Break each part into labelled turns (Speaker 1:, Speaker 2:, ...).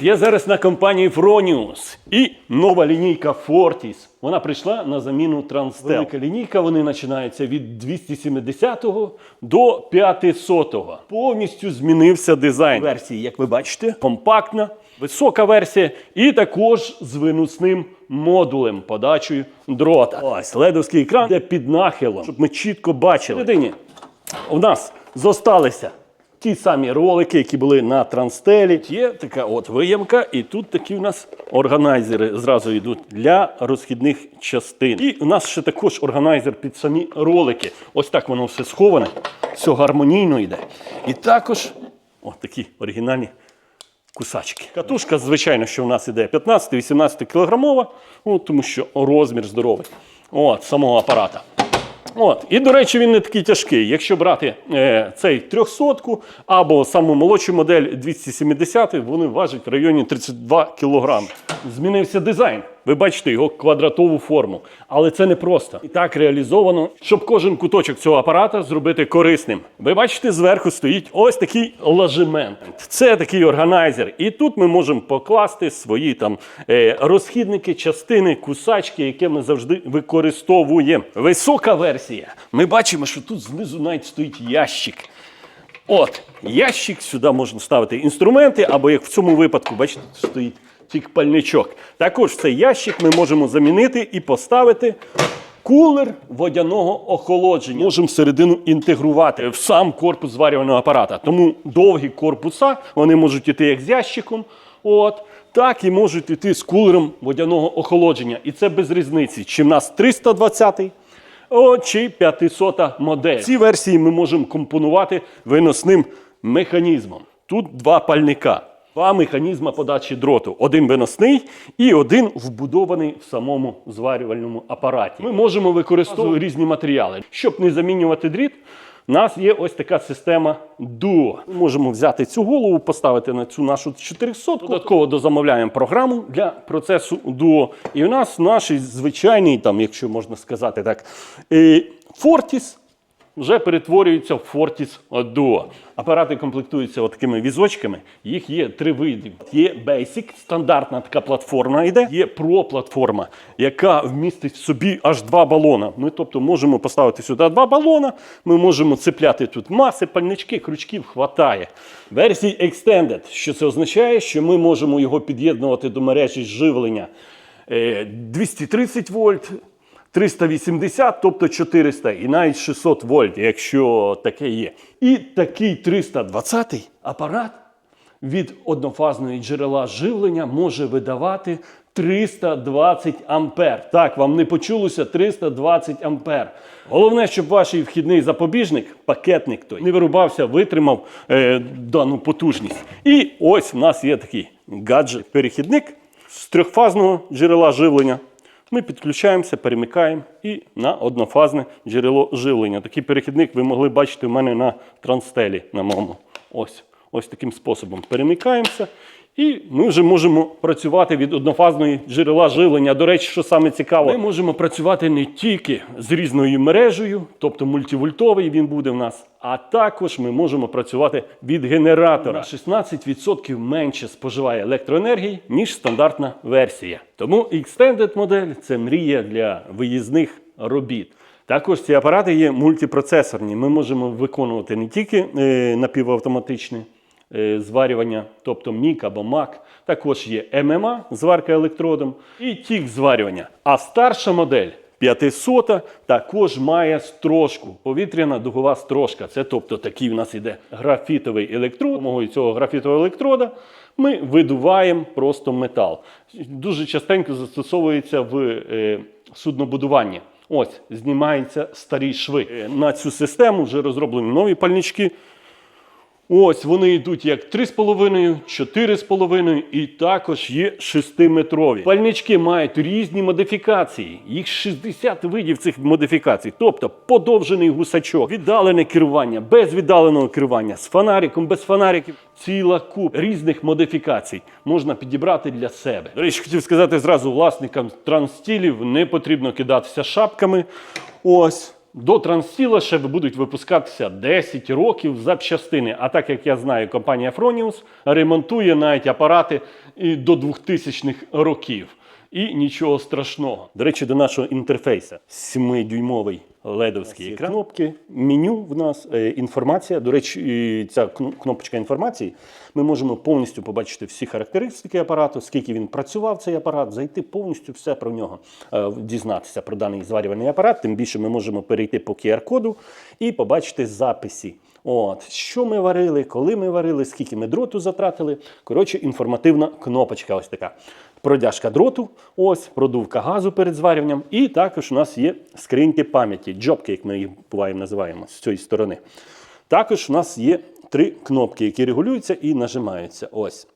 Speaker 1: Я зараз на компанії Fronius і нова лінійка Fortis. Вона прийшла на заміну Transtel. Велика лінійка, вони починаються від 270 до 500. Повністю змінився дизайн версії, як ви бачите, компактна, висока версія, і також з винусним модулем подачею дрота. Ось ледовський екран, де під нахилом, щоб ми чітко бачили. Всередині у нас зосталися ті самі ролики, які були на транстелі. Є така от виямка, і тут такі у нас органайзери зразу йдуть для розхідних частин. І у нас ще також органайзер під самі ролики. Ось так воно все сховане, все гармонійно йде. І також от такі оригінальні кусачки. Катушка, звичайно, що в нас іде 15-18 кілограмова, ну, тому що розмір здоровий. От, самого апарата. От. І, до речі, він не такий тяжкий. Якщо брати е, цей 300 або саму молодшу модель 270, вони важать в районі 32 кг. Змінився дизайн. Ви бачите його квадратову форму. Але це не просто. І так реалізовано, щоб кожен куточок цього апарата зробити корисним. Ви бачите, зверху стоїть ось такий ложемент. Це такий органайзер. І тут ми можемо покласти свої там е, розхідники, частини, кусачки, які ми завжди використовуємо. Висока версія. Ми бачимо, що тут знизу навіть стоїть ящик. От, ящик, сюди можна ставити інструменти, або як в цьому випадку, бачите, стоїть тільки пальничок. Також цей ящик ми можемо замінити і поставити кулер водяного охолодження. Можемо всередину інтегрувати в сам корпус зварювального апарата. Тому довгі корпуса вони можуть іти як з ящиком. От. Так і можуть іти з кулером водяного охолодження. І це без різниці, чи в нас 320 о, чи 500 модель. Ці версії ми можемо компонувати виносним механізмом. Тут два пальника, два механізми подачі дроту. Один виносний і один вбудований в самому зварювальному апараті. Ми можемо використовувати різні матеріали. Щоб не замінювати дріт, у нас є ось така система Duo. Ми можемо взяти цю голову, поставити на цю нашу 400. Додатково дозамовляємо програму для процесу Duo. І у нас наш звичайний, там, якщо можна сказати так, е, Fortis вже перетворюється в Fortis Duo. Апарати комплектуються от такими візочками. Їх є три види. Є Basic, стандартна така платформа йде. Є Pro платформа, яка вмістить в собі аж два балона. Ми тобто можемо поставити сюди два балона. Ми можемо цепляти тут маси, пальнички, крючків хватає. Версії Extended, що це означає, що ми можемо його під'єднувати до мережі живлення е, 230 вольт. 380, тобто 400 і навіть 600 вольт, якщо таке є. І такий 320 апарат від однофазної джерела живлення може видавати 320 ампер. Так, вам не почулося 320 ампер. Головне, щоб ваш вхідний запобіжник, пакетник той, не вирубався, витримав е, дану потужність. І ось в нас є такий гаджет-перехідник з трьохфазного джерела живлення. Ми підключаємося, перемикаємо і на однофазне джерело живлення. Такий перехідник ви могли бачити в мене на транстелі на моєму. Ось, ось таким способом перемикаємося. І ми вже можемо працювати від однофазної джерела живлення. До речі, що саме цікаво, ми можемо працювати не тільки з різною мережею, тобто мультивольтовий він буде в нас, а також ми можемо працювати від генератора. 16% менше споживає електроенергії, ніж стандартна версія. Тому Extended модель це мрія для виїзних робіт. Також ці апарати є мультипроцесорні. Ми можемо виконувати не тільки е, напівавтоматичне е, зварювання, тобто мік або мак. Також є ММА, зварка електродом, і тік зварювання. А старша модель 500 також має строжку, повітряна дугова строжка. Це тобто такий у нас іде графітовий електрод. Допомогою цього графітового електрода ми видуваємо просто метал. Дуже частенько застосовується в е, суднобудуванні. Ось знімаються старі шви. Е, На цю систему вже розроблені нові пальнички. Ось вони йдуть як 3,5, 4,5 і також є 6-метрові. Пальнички мають різні модифікації. Їх 60 видів цих модифікацій. Тобто подовжений гусачок, віддалене керування, без віддаленого керування, з фонариком, без фонариків. Ціла куб різних модифікацій можна підібрати для себе. До речі, хотів сказати зразу власникам транстілів не потрібно кидатися шапками. Ось. До трансіла ще будуть випускатися 10 років запчастини. А так як я знаю, компанія Fronius ремонтує навіть апарати і до 2000-х років. І нічого страшного. До речі, до нашого інтерфейса 7-дюймовий ледовський екран. Кнопки, меню в нас, е, інформація. До речі, ця кнопочка інформації. Ми можемо повністю побачити всі характеристики апарату, скільки він працював цей апарат, зайти повністю все про нього, е, дізнатися про даний зварювальний апарат. Тим більше ми можемо перейти по QR-коду і побачити записи. От, що ми варили, коли ми варили, скільки ми дроту затратили. Коротше, інформативна кнопочка ось така. Продяжка дроту, ось, продувка газу перед зварюванням. І також у нас є скриньки пам'яті, джобки, як ми їх буваємо називаємо з цієї сторони. Також у нас є три кнопки, які регулюються і нажимаються. Ось.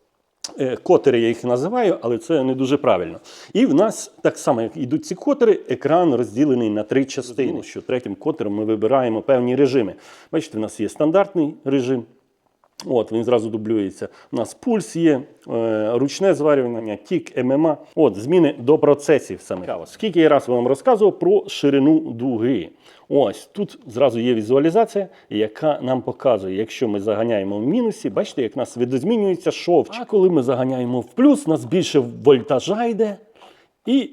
Speaker 1: Е, Котери я їх називаю, але це не дуже правильно. І в нас так само, як йдуть ці котери, екран розділений на три частини. Що третім котером ми вибираємо певні режими. Бачите, в нас є стандартний режим. От, він зразу дублюється. У нас пульс є, е, ручне зварювання, тік, ММА. От, зміни до процесів саме. Скільки я раз вам розказував про ширину дуги. Ось тут зразу є візуалізація, яка нам показує, якщо ми заганяємо в мінусі, бачите, як у нас видозмінюється шовч. А коли ми заганяємо в плюс, у нас більше вольтажа йде і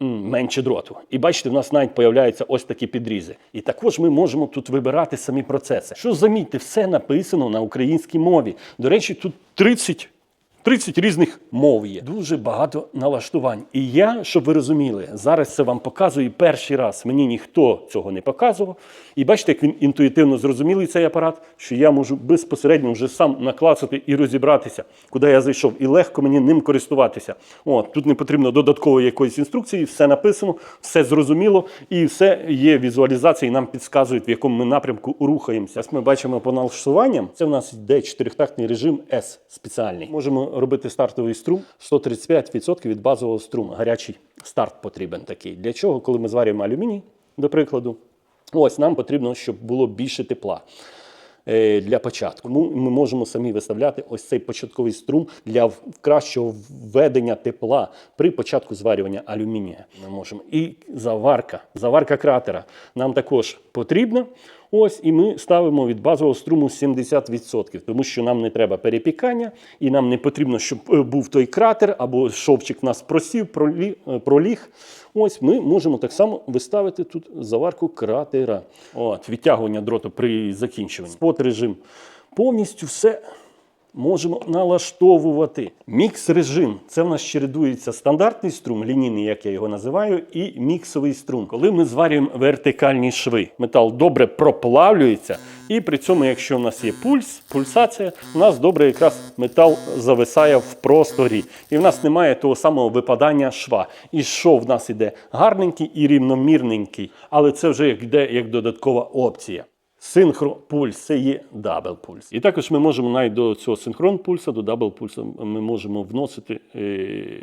Speaker 1: менше дроту. І бачите, в нас навіть появляються ось такі підрізи. І також ми можемо тут вибирати самі процеси. Що замітьте, все написано на українській мові. До речі, тут 30 30 різних мов є. Дуже багато налаштувань. І я, щоб ви розуміли, зараз це вам показую перший раз. Мені ніхто цього не показував. І бачите, як він інтуїтивно зрозумілий цей апарат, що я можу безпосередньо вже сам наклацати і розібратися, куди я зайшов, і легко мені ним користуватися. От, тут не потрібно додаткової якоїсь інструкції, все написано, все зрозуміло, і все є візуалізація, і нам підказують, в якому ми напрямку рухаємося. Ось ми бачимо по налаштуванням. Це в нас йде чотирьохтактний режим S спеціальний. Можемо робити стартовий струм 135% від базового струму. Гарячий старт потрібен такий. Для чого, коли ми зварюємо алюміній, до прикладу, ось нам потрібно, щоб було більше тепла. е, Для початку ми можемо самі виставляти ось цей початковий струм для кращого введення тепла при початку зварювання алюмінія. Ми можемо і заварка, заварка кратера нам також потрібна. Ось і ми ставимо від базового струму 70%, тому що нам не треба перепікання, і нам не потрібно, щоб е, був той кратер або шовчик нас просів, е, проліг. Ось ми можемо так само виставити тут заварку кратера. От, відтягування дроту при закінчуванні. Спот режим. Повністю все можемо налаштовувати. Мікс режим це в нас чередується стандартний струм, лінійний, як я його називаю, і міксовий струм. Коли ми зварюємо вертикальні шви, метал добре проплавлюється, і при цьому, якщо в нас є пульс, пульсація, у нас добре якраз метал зависає в просторі. І в нас немає того самого випадання шва. І шов в нас іде гарненький і рівномірненький, але це вже йде як додаткова опція. Синхропульс це є дабл пульс. І також ми можемо навіть до цього синхрон пульса, до дабл пульса ми можемо вносити е,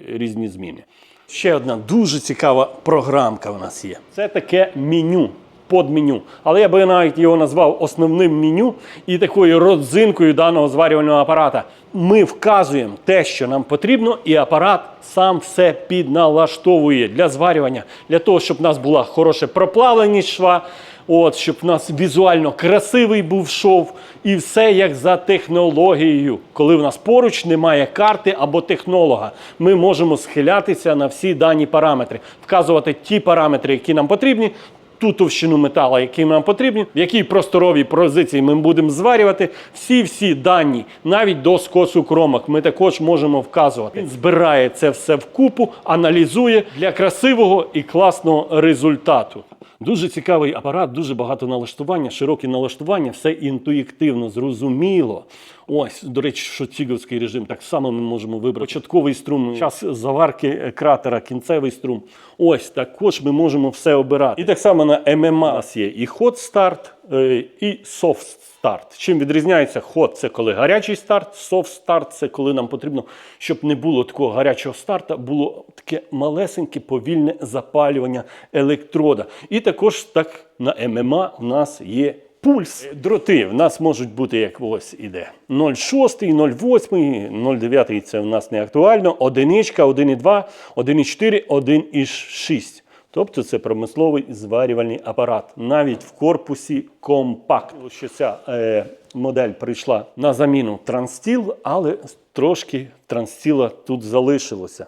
Speaker 1: різні зміни. Ще одна дуже цікава програмка у нас є. Це таке меню. Подменю. Але я би навіть його назвав основним меню і такою родзинкою даного зварювального апарата. Ми вказуємо те, що нам потрібно, і апарат сам все підналаштовує для зварювання, для того, щоб в нас була хороша проплавленість шва, От, щоб в нас візуально красивий був шов, і все як за технологією. Коли в нас поруч немає карти або технолога, ми можемо схилятися на всі дані параметри, вказувати ті параметри, які нам потрібні. Ту товщину метала, які нам потрібні, в якій просторовій позиції ми будемо зварювати. Всі-всі дані, навіть до скосу кромок, ми також можемо вказувати. Він збирає це все вкупу, аналізує для красивого і класного результату. Дуже цікавий апарат, дуже багато налаштування, широкі налаштування, все інтуїктивно, зрозуміло. Ось, до речі, що ціговський режим, так само ми можемо вибрати. Початковий струм, час заварки е, кратера, кінцевий струм. Ось також ми можемо все обирати. І так само на ММА у є і ход старт, е, і софт старт. Чим відрізняється ход це коли гарячий старт, софт старт це коли нам потрібно, щоб не було такого гарячого старта, було таке малесеньке повільне запалювання електрода. І також так на ММА у нас є. Пульс. Дроти в нас можуть бути як ось іде. 0,6, 0,8, 0,9 це в нас не актуально. Одиничка, 1,2, 1,4, 1,6. Тобто це промисловий зварювальний апарат. Навіть в корпусі компакт. Що ця е, модель прийшла на заміну транстіл, але трошки транстіла тут залишилося.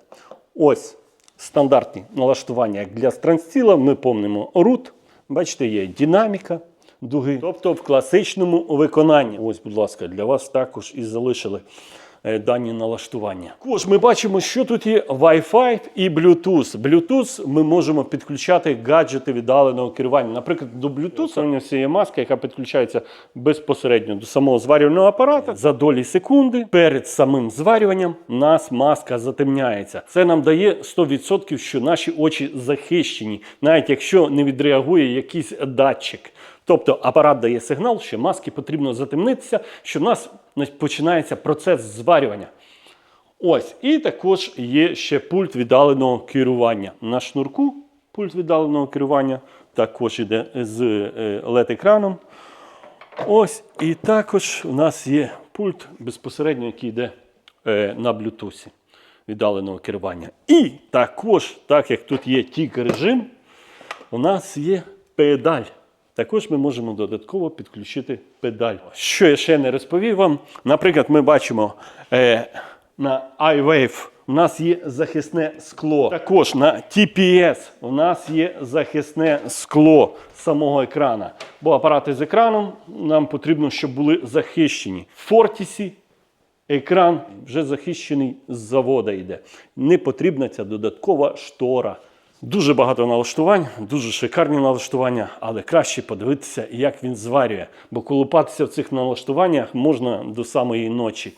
Speaker 1: Ось стандартні налаштування як для транстіла. Ми помнимо рут. Бачите, є динаміка дуги. Тобто в класичному виконанні. Ось, будь ласка, для вас також і залишили дані налаштування. Також ми бачимо, що тут є Wi-Fi і Bluetooth. Bluetooth ми можемо підключати гаджети віддаленого керування. Наприклад, до Bluetooth у нас є маска, яка підключається безпосередньо до самого зварювального апарата. За долі секунди перед самим зварюванням нас маска затемняється. Це нам дає 100%, що наші очі захищені, навіть якщо не відреагує якийсь датчик. Тобто апарат дає сигнал, що маски потрібно затемнитися, що нас починається процес зварювання. Ось, і також є ще пульт віддаленого керування. На шнурку пульт віддаленого керування також йде з е, LED-екраном. Ось, і також у нас є пульт безпосередньо, який йде е, на Bluetooth віддаленого керування. І також, так як тут є тік режим, у нас є педаль. Також ми можемо додатково підключити педаль. Що я ще не розповів вам. Наприклад, ми бачимо е, на iWave у нас є захисне скло. Також на TPS у нас є захисне скло самого екрана. Бо апарати з екраном нам потрібно, щоб були захищені. В Фортісі екран вже захищений з завода йде. Не потрібна ця додаткова штора. Дуже багато налаштувань, дуже шикарні налаштування, але краще подивитися, як він зварює. Бо колупатися в цих налаштуваннях можна до самої ночі.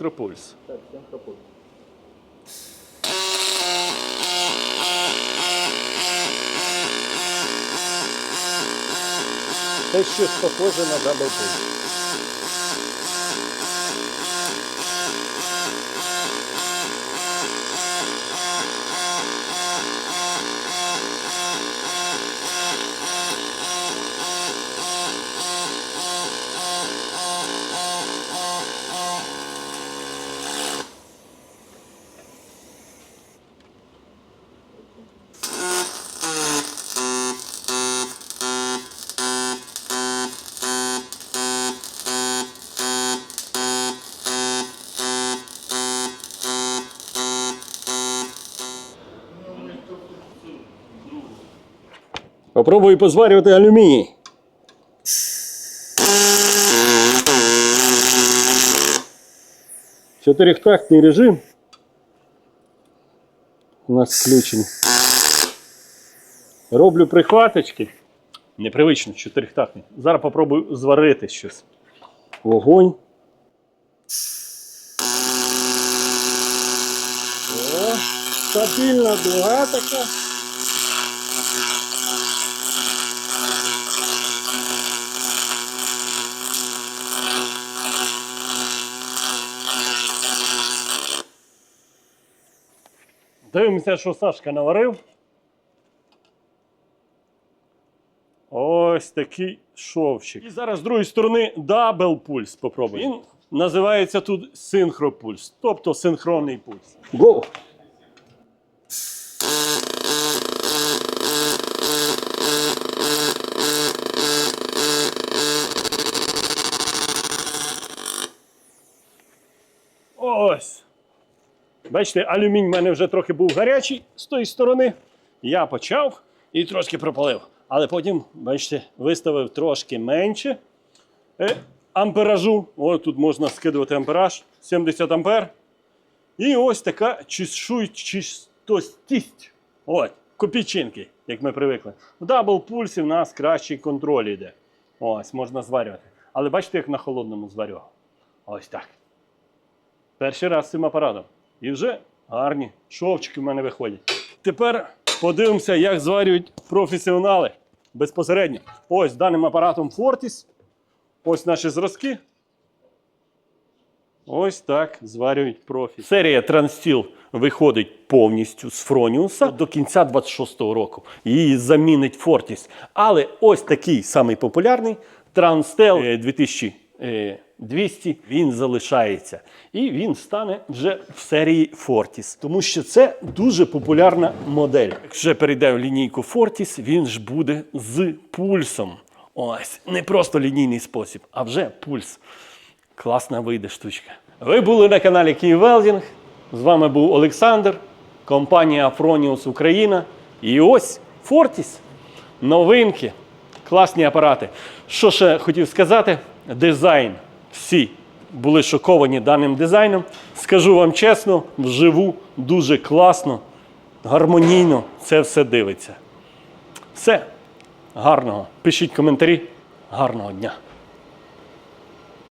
Speaker 1: Синхропульс. Це щось похоже на даблпульс. Попробую позварювати алюміній. Чотирьохтактний режим. У нас включений. Роблю прихваточки. Непривично, чотирьохтактний. Зараз попробую зварити щось. Вогонь. О, стабільна дуга така. Дивимося, що Сашка наварив. Ось такий шовчик. І зараз з другої сторони дабл пульс попробуємо. Він називається тут синхропульс, тобто синхронний пульс. Го! Ось. Бачите, алюмінь в мене вже трохи був гарячий з тої сторони. Я почав і трошки пропалив. Але потім, бачите, виставив трошки менше е, амперажу. Ось тут можна скидувати ампераж 70 ампер. І ось така чистостість. От, копійчинки, як ми привикли. В дабл пульсі в нас кращий контроль йде. Ось, можна зварювати. Але бачите, як на холодному зварював. Ось так. Перший раз з цим апаратом. І вже гарні шовчики в мене виходять. Тепер подивимося, як зварюють професіонали безпосередньо. Ось даним апаратом Fortis. Ось наші зразки. Ось так зварюють профі. Серія Трансстіл виходить повністю з Фроніуса до кінця 26-го року. Її замінить Фортіс. Але ось такий самий популярний е, Транстел 2000. 200 він залишається. І він стане вже в серії Fortis, тому що це дуже популярна модель. Якщо перейде в лінійку Fortis, він ж буде з пульсом. Ось, не просто лінійний спосіб, а вже пульс. Класна вийде штучка. Ви були на каналі Київвелдінг. З вами був Олександр, компанія Афроніус Україна. І ось Фортіс. Новинки. Класні апарати. Що ще хотів сказати? Дизайн. Всі були шоковані даним дизайном. Скажу вам чесно, вживу дуже класно, гармонійно це все дивиться. Все. Гарного. Пишіть коментарі. Гарного дня.